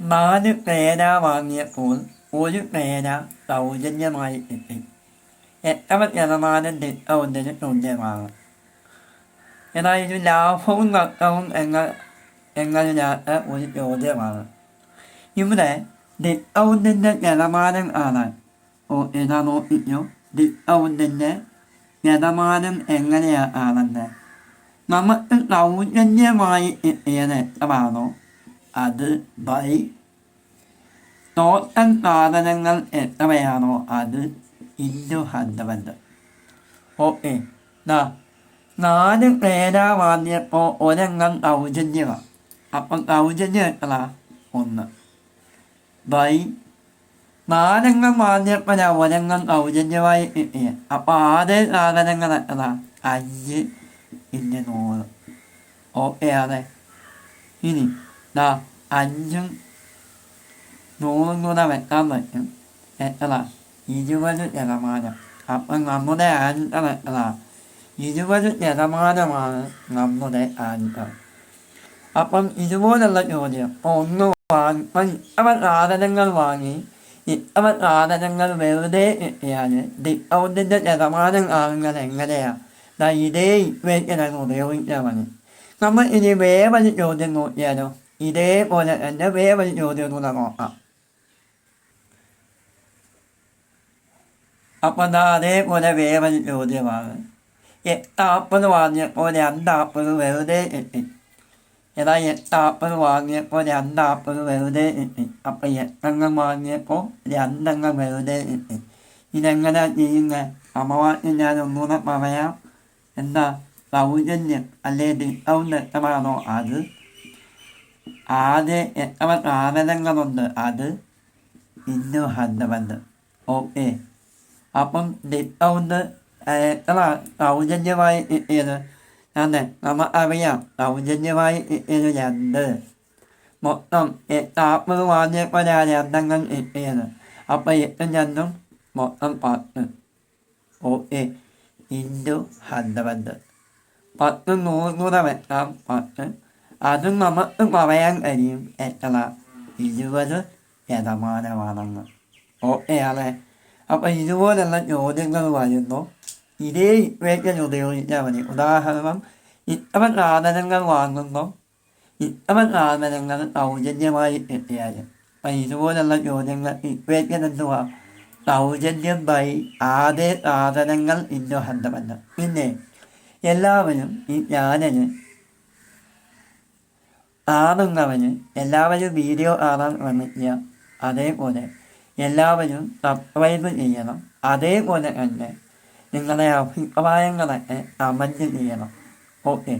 നാല് പേന വാങ്ങിയപ്പോൾ ഒരു പേന സൗജന്യമായി കിട്ടി. എത്ര ശതമാനം ഡിസ്കൗണ്ടിന് തുല്യമാണ്. എന്നാൽ ഇത് ലാഭവും നഷ്ടവും എന്ന എന്നതിനകത്ത് ഒരു ചോദ്യമാണ്. ഇവിടെ ഡിസ്കൗണ്ടിന്റെ ശതമാനം കാണാൻ ഓ ഇതാ നോക്കിച്ചു ഡിസ്കൗണ്ടിന്റെ ശതമാനം എങ്ങനെയാണെന്ന് നമുക്ക് സൗജന്യമായി കിട്ടിയത് എത്രയാണോ അത് ബൈ ടോട്ടൽ സാധനങ്ങൾ എത്രയാണോ അത് ഇന്റു ഹൺഡ്രഡ് ഓക്കെ നാല് പേര വാങ്ങിയപ്പോൾ ഒരെണ്ണം സൗജന്യമാണ് അപ്പം സൗജന്യം എത്ര ഒന്ന്. ബൈ നാലെണ്ണം വാങ്ങിയപ്പോഴാണ് ഒരെണ്ണം സൗജന്യമായി കിട്ടിയത് അപ്പോൾ ആദ്യ സാധനങ്ങൾ എത്ര അഞ്ച് ഇന്ന് നൂറ്. ഓക്കെ അതെ. ഇനി ദാ അഞ്ചും നൂറും കൂടെ വെക്കാൻ പറ്റും. എത്ര ഇരുപത് ശതമാനം. അപ്പം നമ്മുടെ ആൻസർ എത്ര ഇരുപത് ശതമാനമാണ് നമ്മുടെ ആൻസർ അപ്പം ഇതുപോലുള്ള ചോദ്യം. ഒന്ന് വാങ്ങി ഇത്ര സാധനങ്ങൾ വാങ്ങി ഇത്ര സാധനങ്ങൾ വെറുതെ കിട്ടിയാൽ ഡിസ്കൗണ്ടിന്റെ ശതമാനം കാണുന്നത് എങ്ങനെയാണ് ഇതേ ഇക്വേഷൻ അങ്ങ് ഉപയോഗിച്ചാൽ മതി നമ്മൾ ഇനി വേറൊരു ചോദ്യം നോക്കിയാലോ? ഇതേപോലെ തന്നെ വേവൽ ചോദ്യം കൂടെ നോക്കാം. അപ്പം എന്താ അതേപോലെ വേവൽ ചോദ്യമാണ്. എട്ടാപ്പത് വാങ്ങിയപ്പോൾ രണ്ടാപ്പത് വെറുതെ കിട്ടി എന്നാൽ എട്ടാപ്പത് വാങ്ങിയപ്പോൾ രണ്ടാപ്പത് വെറുതെ കിട്ടി അപ്പം എട്ടെണ്ണം വാങ്ങിയപ്പോൾ രണ്ടെണ്ണം വെറുതെ കിട്ടി ഇതെങ്ങനെ ചെയ്യുന്നത് സമവാക്യം ഞാൻ ഒന്നുകൂടെ പറയാം. എന്താ? സൗജന്യം. അല്ലെങ്കിൽ ഡിസ്കൗണ്ട് എത്രയാണോ അത്? ആദ്യം എത്ര സാധനങ്ങളുണ്ട് അത് ഇന്നു ഹന്തമെന്ന് ഓക്കെ അപ്പം ഡിസ്കൗണ്ട് എത്ര സൗജന്യമായി കിട്ടിയത് അതെ അറിയാം സൗജന്യമായി കിട്ടിയത് രണ്ട്? മൊത്തം എട്ട് വാങ്ങിയപ്പോൾ വാങ്ങിയപ്പോഴാണ് രണ്ടെണ്ണം കിട്ടിയത് അപ്പം എട്ടും രണ്ടും മൊത്തം പത്ത്. ഓക്കെ ഇന്റു ഹൺഡ്രഡ് പത്ത് നൂറ് കൂടെ വെക്കാം പത്ത്. അതും നമുക്ക് പറയാൻ കഴിയും. എത്ര ഇരുപത് ശതമാനമാണെന്ന് ഓക്കെ അല്ലേ അപ്പം ഇതുപോലുള്ള ചോദ്യങ്ങൾ വരുന്നു. ഇതേ ഇക്വേഷൻ ഉപയോഗിച്ചാൽ മതി ഉദാഹരണം ഇത്ര സാധനങ്ങൾ വാങ്ങുമ്പോൾ ഇത്ര സാധനങ്ങൾ സൗജന്യമായി കിട്ടിയാൽ അപ്പം ഇതുപോലുള്ള ചോദ്യങ്ങൾ ഇക്വേഷൻ എന്തുവാ? സൗജന്യം ബൈ ആദ്യ സാധനങ്ങൾ ഇന്നു ഹന്തമെന്ന് പിന്നെ എല്ലാവരും ഈ ചാനൽ കാണുന്നവന് എല്ലാവരും വീഡിയോ കാണാൻ ശ്രമിക്കുക അതേപോലെ എല്ലാവരും സബ്സ്ക്രൈബ് ചെയ്യണം. അതേപോലെ തന്നെ നിങ്ങളുടെ അഭിപ്രായങ്ങളൊക്കെ കമന്റ് ചെയ്യണം. ഓക്കെ